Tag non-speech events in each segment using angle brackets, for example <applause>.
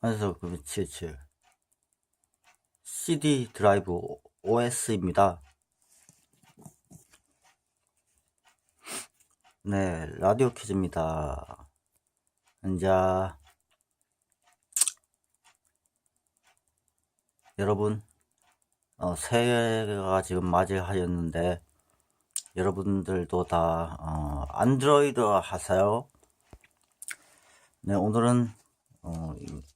그래서 그77 CD 드라이브 OS입니다. 네, 라디오 퀴즈입니다. 이제 여러분 어, 새해가 지금 맞이하였는데 여러분들도 다 어, 안드로이드 하세요? 네, 오늘은 어, 이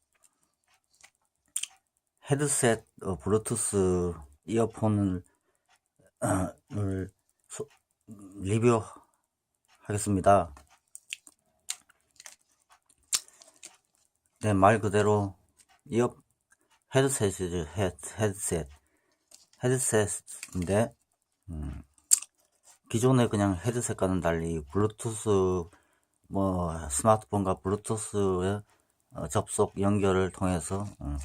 헤드셋 어, 블루투스 이어폰을 어, 을 소- 리뷰하겠습니다. 네, 말 그대로 이어 헤드셋이죠. 헤, 헤드셋. 헤드셋인데 음, 기존의 그냥 헤드셋과는 달리 블루투스 뭐 스마트폰과 블루투스의 어, 접속 연결을 통해서 음,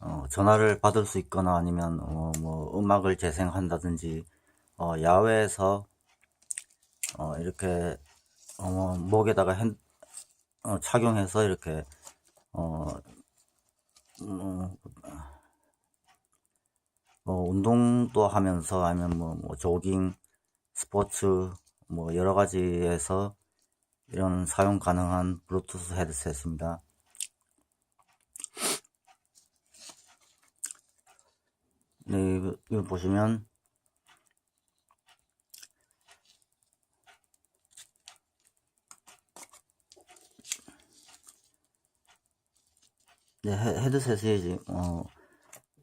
어, 전화를 받을 수 있거나 아니면 어, 뭐 음악을 재생한다든지 어, 야외에서 어, 이렇게 어, 뭐 목에다가 핸, 어, 착용해서 이렇게 어, 음, 뭐 운동도 하면서 아니면 뭐, 뭐 조깅, 스포츠 뭐 여러 가지에서 이런 사용 가능한 블루투스 헤드셋입니다. 네, 이거, 보시면. 네, 헤- 헤드셋이 이제 어,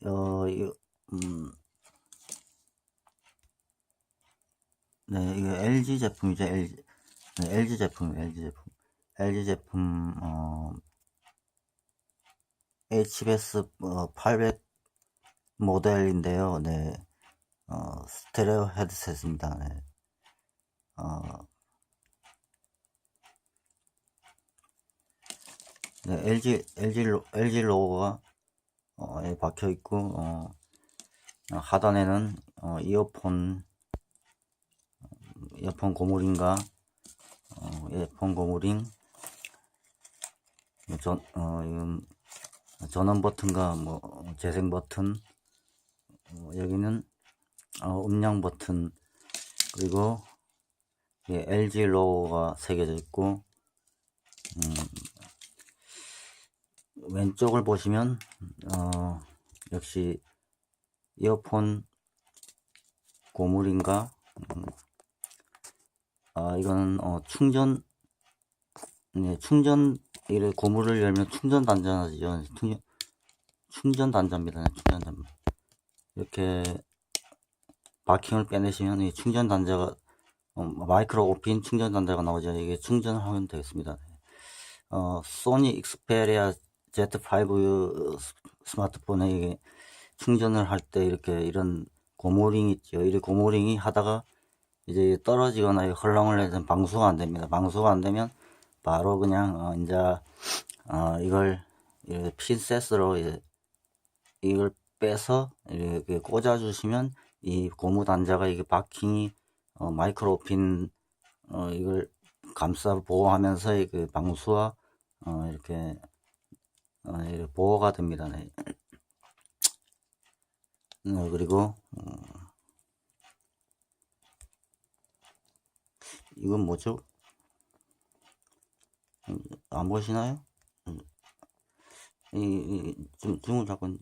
어, 이거, 음, 네, 이거 LG 제품이죠. LG, 네, LG 제품, LG 제품, LG 제품, 어, HBS 어, 800 모델인데요. 네, 어, 스테레오 헤드셋입니다. 네, 어, 네, LG, LG, 로, LG 로고가 어, 예, 박혀 있고, 어, 하단에는 어, 이어폰, 이어폰 고무링과 어, 이어폰 고무링, 뭐 전, 어, 전원 버튼과 뭐 재생 버튼, 어, 여기는 어, 음량 버튼, 그리고 예, LG 로고가 새겨져 있고, 음, 왼쪽을 보시면 어, 역시 이어폰 고무링과 음, 아 이거는 어, 충전 네, 충전 이래 고무를 열면 충전 단자죠. 충전 충전 단자입니다. 네, 충전 단자. 이렇게 바킹을 빼내시면 이 충전 단자가 어, 마이크로 오핀 충전 단자가 나오죠. 이게 충전을 하면 되겠습니다. 어, 소니 익스페리아 Z5 스마트폰에 이게 충전을 할 때 이렇게 이런 고무링 있죠. 이 고무링이 하다가 이제 떨어지거나 헐렁을 해서 방수가 안 됩니다. 방수가 안 되면 바로 그냥 어, 이제 어, 이걸 핀셋으로 이제 이걸 빼서 이렇게 꽂아 주시면 이 고무 단자가 이게 바킹이 어, 마이크로핀 어, 이걸 감싸 보호하면서 그 방수와 어, 이렇게 어, 이렇게 보호가 됩니다. 네. 어, 그리고 어, 이건 뭐죠? 음, 안 보시나요? 음, 이, 이, 좀, 등을 잡고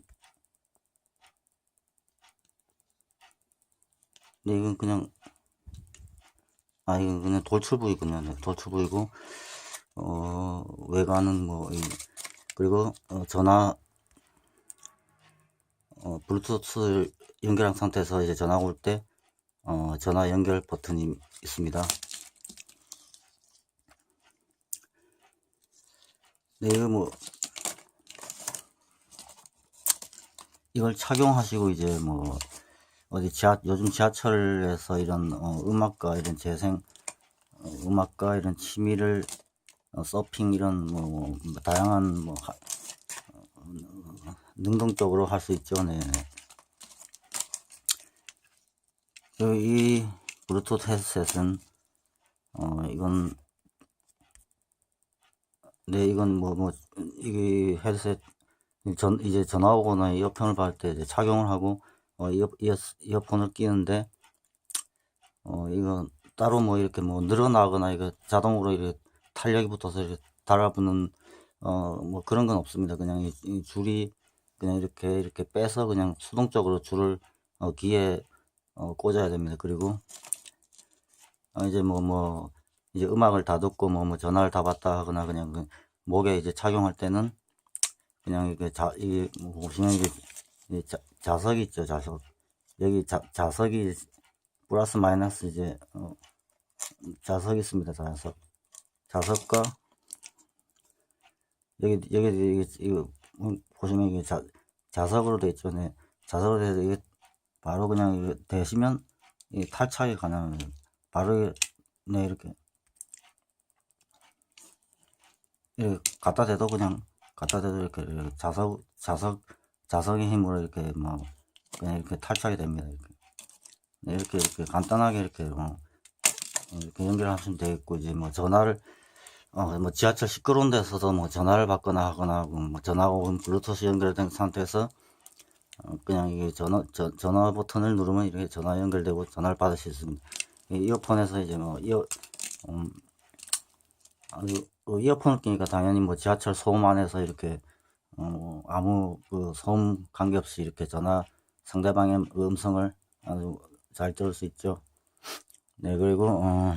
있- 네, 이건 그냥 아 이건 그냥 돌출부이군요. 네, 돌출부이고 어 외관은 뭐 이, 그리고 어, 전화 어, 블루투스 연결한 상태에서 이제 전화 올 때 어, 전화 연결 버튼이 있습니다. 네, 이거 뭐 이걸 착용하시고 이제 뭐 어디 지하 요즘 지하철에서 이런 어, 음악과 이런 재생 어, 음악과 이런 취미를 어, 서핑 이런 뭐, 뭐 다양한 뭐 하- 어, 능동적으로 할 수 있죠. 네. 그리고 이 블루투스 헤드셋은 어 이건 네, 이건 뭐, 뭐, 이게 헤드셋, 전, 이제 전화 오거나 이어폰을 받을 때 이제 착용을 하고, 어, 이어, 이어, 이어폰을 끼는데, 어, 이거 따로 뭐 이렇게 뭐 늘어나거나 이거 자동으로 이렇게 탄력이 붙어서 이렇게 달아붙는, 어, 뭐 그런 건 없습니다. 그냥 이, 이 줄이 그냥 이렇게, 이렇게 빼서 그냥 수동적으로 줄을, 어, 귀에, 어, 꽂아야 됩니다. 그리고, 어, 이제 뭐, 뭐, 이제 음악을 다 듣고 뭐, 뭐 전화를 다 받다 하거나 그냥 그 목에 이제 착용할 때는 그냥 이게 자, 이게 뭐 보시면 이게 자, 자석이 있죠, 자석. 여기 자, 자석이 플러스 마이너스 이제, 어, 자석이 있습니다, 자석. 자석과 여기, 여기, 여기, 이거, 음, 보시면 이게 자, 자석으로 돼 있죠, 네. 자석으로 돼서 이게 바로 그냥 대시면 이 탈착이 가능합니다. 바로 네 이렇게 이렇게 갖다 대도 그냥 갖다 대도 이렇게, 이렇게 자석 자석 자석의 힘으로 이렇게 뭐 그냥 이렇게 탈착이 됩니다. 이렇게 네, 이렇게 이렇게 간단하게 이렇게 어, 이렇게 연결하시면 되겠고 이제 뭐 전화를 어, 뭐 지하철 시끄러운 데서도 뭐 전화를 받거나 하거나 하고 뭐 전화하고 블루투스 연결된 상태에서 어, 그냥 이게 전화 저, 전화 버튼을 누르면 이렇게 전화 연결되고 전화를 받을 수 있습니다. 이 이어폰에서 이제 뭐 이어 음, 아주 그 이어폰을 끼니까 당연히 뭐 지하철 소음 안에서 이렇게 어, 뭐 아무 그 소음 관계 없이 이렇게 전화 상대방의 음성을 아주 잘 들을 수 있죠. 네 그리고 어,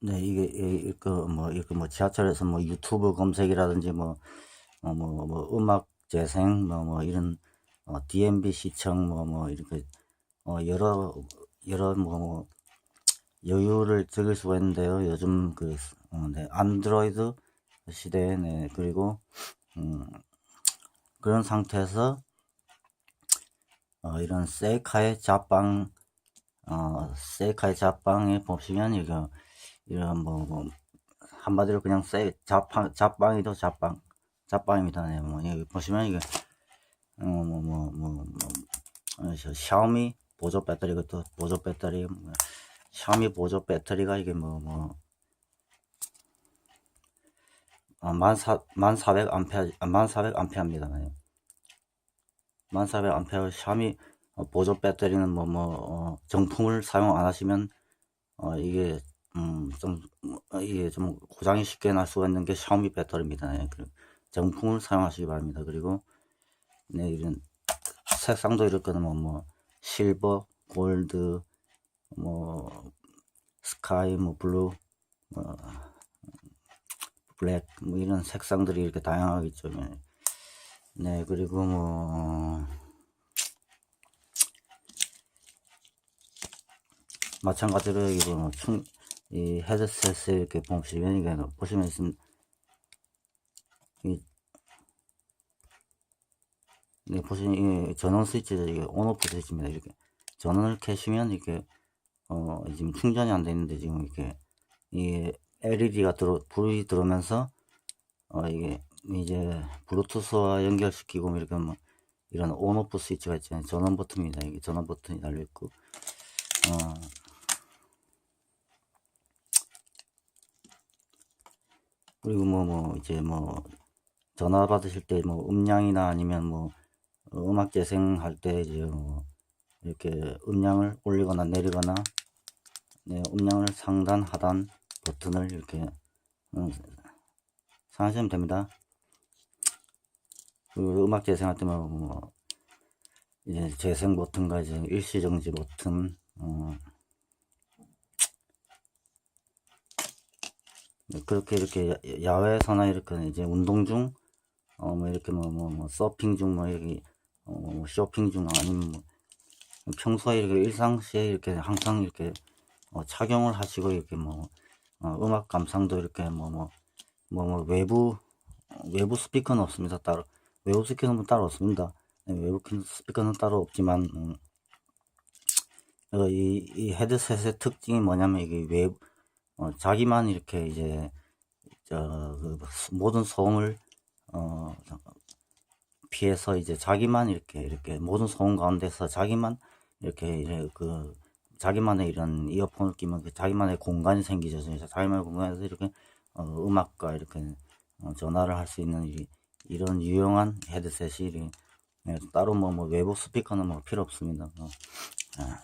네 이게 이거 뭐 이렇게 뭐 지하철에서 뭐 유튜브 검색이라든지 뭐 어, 뭐, 뭐 음악 재생 뭐 뭐 이런 어, DMB 시청 뭐 뭐 이렇게 어, 여러 여러 뭐, 뭐 여유를 즐길 수가 있는데요. 요즘 그 어, 네, 안드로이드 시대에 네, 그리고 음, 그런 상태에서 어, 이런 셀카의 자빵 어, 셀카의 자빵에 보시면 이거 이런 뭐, 뭐 한마디로 그냥 셀 자빵 자빵이도 자빵 자빵입니다. 네, 뭐 여기 보시면 이게 어뭐뭐뭐 뭐, 뭐, 뭐, 어, 저 샤오미 보조 배터리 그것도 보조 배터리 뭐, 샤오미 보조 배터리가 이게 뭐 뭐 어, 만사 만사백 암페어 만사백 암페어입니다. 네. 만사백 암페어 샤오미 어, 보조 배터리는 뭐 뭐 어, 정품을 사용 안 하시면 어, 이게 음, 좀 어, 이게 좀 고장이 쉽게 날 수가 있는 게 샤오미 배터리입니다. 네. 그 정품을 사용하시기 바랍니다. 그리고 네 이런 색상도 이렇거든 뭐, 뭐 실버, 골드, 뭐 스카이, 뭐 블루, 뭐 블랙, 뭐 이런 색상들이 이렇게 다양하게 있죠. 네, 네 그리고 뭐 마찬가지로 이거 뭐 충, 이 헤드셋을 이렇게 보시면 이게 보시면 있습니다. 이 네, 보시면 이 전원 스위치 이게 온오프 스위치입니다. 이렇게 전원을 켜시면 이렇게 어 지금 충전이 안 되는데 지금 이렇게 이 LED가 들어 불이 들어오면서 어 이게 이제 블루투스와 연결시키고 이렇게 뭐 이런 온오프 스위치가 있잖아요. 전원 버튼입니다. 이게 전원 버튼이 달려 있고 어 그리고 뭐뭐 이제 뭐 전화 받으실 때 뭐 음량이나 아니면 뭐 어, 음악 재생할 때 이제 뭐 이렇게 음량을 올리거나 내리거나 네, 음량을 상단 하단 버튼을 이렇게 음, 사용하시면 됩니다. 그리고 음악 재생할 때만 뭐 이제 재생 버튼과 이제 일시 정지 버튼 어, 네, 그렇게 이렇게 야- 야외에서나 이렇게 이제 운동 중, 어, 뭐 이렇게 뭐, 뭐, 뭐, 서핑 중, 뭐, 여기, 어, 뭐 쇼핑 중, 아니면 뭐, 평소에 이렇게 일상시에 이렇게 항상 이렇게, 어, 착용을 하시고, 이렇게 뭐, 어, 음악 감상도 이렇게 뭐, 뭐, 뭐, 뭐, 외부, 외부 스피커는 없습니다. 따로. 외부 스피커는 따로 없습니다. 네, 외부 스피커는 따로 없지만, 음, 어, 이, 이 헤드셋의 특징이 뭐냐면, 이게 외부, 어, 자기만 이렇게 이제 저, 그 모든 소음을 어, 피해서 이제 자기만 이렇게 이렇게 모든 소음 가운데서 자기만 이렇게 이제 그 자기만의 이런 이어폰을 끼면 그 자기만의 공간이 생기죠. 자기만의 공간에서 이렇게 어, 음악과 이렇게 어, 전화를 할 수 있는 이, 이런 유용한 헤드셋이 이렇게, 예, 따로 뭐, 뭐 외부 스피커는 뭐 필요 없습니다. 어. 아.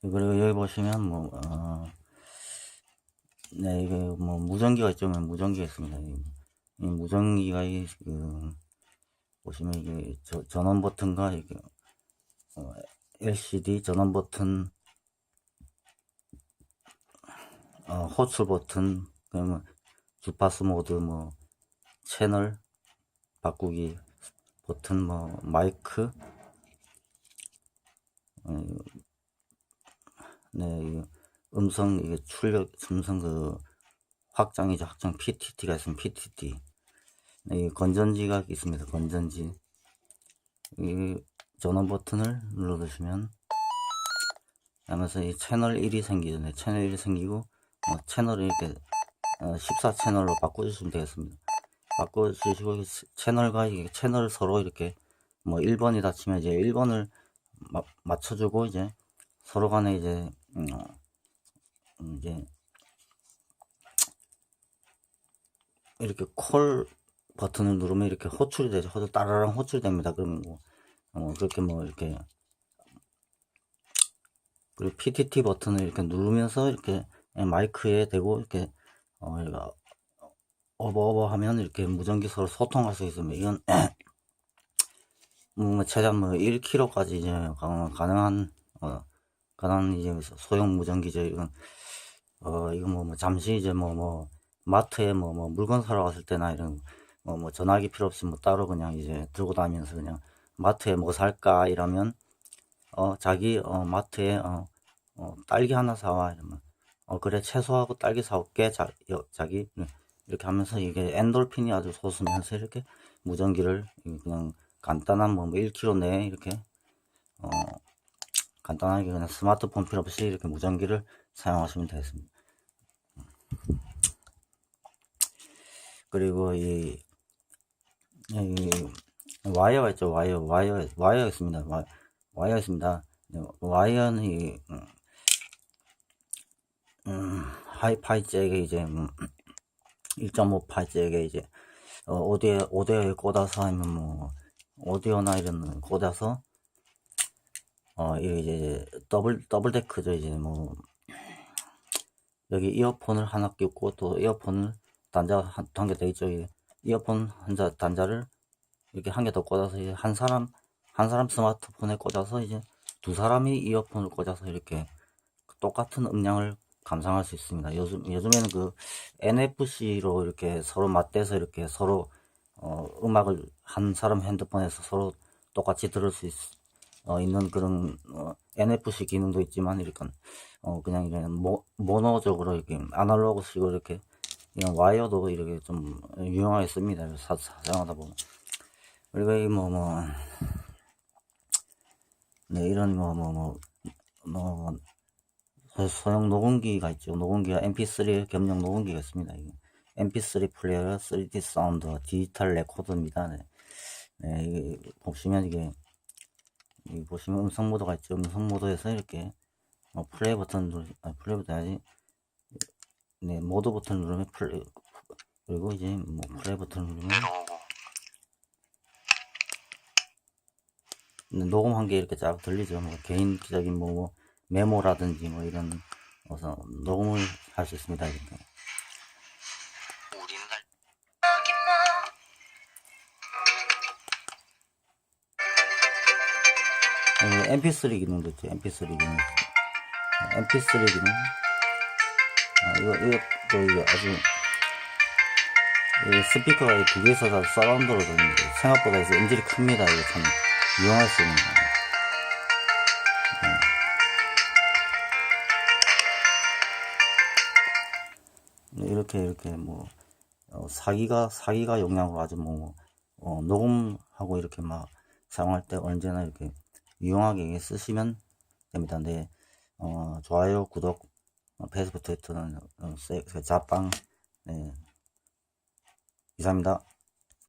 그리고 여기 보시면 뭐 어, 네 이게 뭐 무전기가 있죠 뭐 무전기가 있습니다 이, 이 무전기가 이, 그 보시면 이게 저, 전원 버튼과 이게 어, LCD 전원 버튼 어, 호출 버튼 그러면 주파수 모드 뭐 채널 바꾸기 버튼 뭐 마이크 어, 네, 이 음성 이게 출력 음성 그 확장이죠. 확장 PTT가 있으면 PTT 네, 이 건전지가 있습니다. 건전지. 이 전원 버튼을 눌러주시면 하면서 이 채널 1이 생기죠. 네, 채널 1이 생기고 어, 채널을 이렇게 어, 14채널로 바꿔주시면 되겠습니다. 바꿔주시고 이 채널과 이 채널 서로 이렇게 뭐 1번이다 치면 이제 1번을 마, 맞춰주고 이제 서로 간에 이제 음, 어, 음, 이제 이렇게 콜 버튼을 누르면 이렇게 호출이 되죠. 호출 따라랑 호출이 됩니다. 그러면 뭐 어, 그렇게 뭐 이렇게 그리고 PTT 버튼을 이렇게 누르면서 이렇게 마이크에 대고 이렇게 어, 어버어버 하면 이렇게 무전기 서로 소통할 수 있습니다. 이건 <clears throat> 뭐 최단 뭐 1kg까지 이제 가- 가능한 어, 가능한 이제 소형 무전기죠. 이건 어 이거 뭐, 뭐 잠시 이제 뭐뭐 마트에 뭐 뭐 물건 사러 갔을 때나 이런 뭐뭐 전화기 필요 없이 뭐 따로 그냥 이제 들고 다니면서 그냥 마트에 뭐 살까 이러면 어 자기 어 마트에 어, 어 딸기 하나 사와 이러면 어 그래 채소하고 딸기 사올게 자 여, 자기 네, 이렇게 하면서 이게 엔돌핀이 아주 솟으면서 이렇게 무전기를 그냥 간단한 뭐 1kg 내에 이렇게 어 간단하게 그냥 스마트폰 필요 없이 이렇게 무전기를 사용하시면 되겠습니다. 그리고 이, 이 와이어가 있죠. 와이어 와이어 와이어 있습니다. 와, 와이어 있습니다. 네, 와이어는 이, 음, 음, 하이파이 잭에 이제 음, 1.5파이 잭에 이제 어, 오디오 오디오에 꽂아서 아니면 뭐 오디오나 이런 꽂아서 어 이제 더블 더블 데크죠. 이제 뭐 여기 이어폰을 하나 끼고 또 이어폰을 단자 한개 더 있죠 이게 이어폰 한자 단자를 이렇게 한 개 더 꽂아서 한 사람 한 사람 스마트폰에 꽂아서 이제 두 사람이 이어폰을 꽂아서 이렇게 똑같은 음량을 감상할 수 있습니다. 요즘 요즘에는 그 NFC로 이렇게 서로 맞대서 이렇게 서로 어, 음악을 한 사람 핸드폰에서 서로 똑같이 들을 수 있, 어, 있는 그런 어, NFC 기능도 있지만 이렇게 어, 그냥 이런 모, 모노적으로 이렇게 아날로그식으로 이렇게 이런 와이어도 이렇게 좀 유용하게 씁니다. 사, 사용하다 보면 그리고 이 뭐 뭐, 네 이런 뭐 뭐 뭐뭐 소- 소형 녹음기가 있죠. 녹음기가 MP3 겸용 녹음기가 있습니다. 이게 MP3 플레이어, 3D 사운드, 디지털 레코더입니다. 네. 네, 이게 보시면 이게 보시면 음성 모드가 있죠. 음성 모드에서 이렇게 어, 플레이 버튼 아, 플레이 버튼 아니, 네, 모드 버튼 누르면 플레이, 그리고 이제 뭐 플레이 버튼 누르면 네, 녹음한 게 이렇게 쫙 들리죠. 뭐 개인적인 뭐, 뭐 메모라든지 뭐 이런 어서 녹음을 할 수 있습니다. 이렇게. 우리는 날 여기 MP3 기능도 있죠. MP3 기능. MP3 기능. 아, 이거, 이것도 이거 아주, 이 스피커가 두 개에서 다 서라운드로 들리는데, 생각보다 해서 음질이 큽니다. 이거 참, 이용할 수 있는 거예요. 네, 이렇게, 이렇게 뭐, 어, 4기가, 4기가 용량으로 아주 뭐, 어, 녹음하고 이렇게 막 사용할 때 언제나 이렇게 유용하게 쓰시면 됩니다. 네, 어, 좋아요, 구독, 어, 페이스북, 트위터는 어, 세- 세- 자빵, 네, 이상입니다.